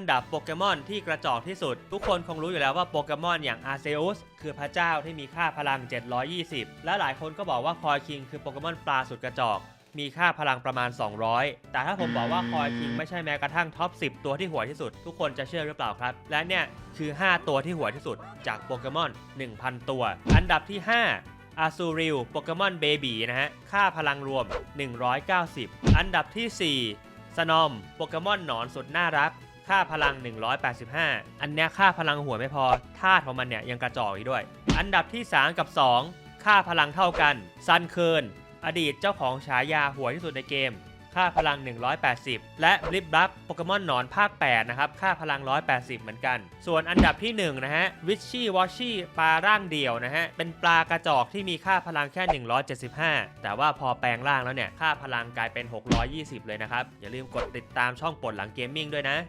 อันดับโปเกมอนที่กระจอกที่สุด ทุกคนคงรู้อยู่แล้วว่าโปเกมอนอย่างอาร์เซอุสคือพระเจ้าที่มีค่าพลัง 720 และหลายคนก็บอกว่าคอยคิงคือโปเกมอนปลาสุดกระจอก มีค่าพลังประมาณ 200 แต่ถ้าผมบอกว่าคอยคิงไม่ใช่แม้กระทั่งท็อป 10 ตัวที่หัวที่สุด ทุกคนจะเชื่อหรือเปล่าครับ และเนี่ยคือ 5 ตัวที่หัวที่สุด จากโปเกมอน 1,000 ตัว อันดับที่ 5อาซูริลโปเกมอนเบบีนะฮะ ค่าพลังรวม 190 อันดับที่ 4 สนอม โปเกมอนหนอนสุดน่ารัก ค่าพลัง 185 อันเนี้ยค่าพลังหัวไม่พอธาตุของมันเนี่ยยังกระจอกอีกด้วย อันดับที่ 3 กับ 2 ค่าพลังเท่ากันซันเคิร์นอดีตเจ้าของฉายาหัวที่สุดในเกม ค่าพลัง 180 และบลิบบับโปเกมอนหนอนภาค 8 นะครับ ค่าพลัง 180 เหมือนกัน ส่วนอันดับที่ 1 นะฮะวิชชี่วอชชี่ปลาร่างเดี่ยวนะฮะ เป็นปลากระจอกที่มีค่าพลังแค่ 175 แต่ว่าพอแปลงร่างแล้วเนี่ย ค่าพลังกลายเป็น 620 เลยนะครับ อย่าลืมกดติดตามช่องปลดหลังเกมมิ่งด้วยนะ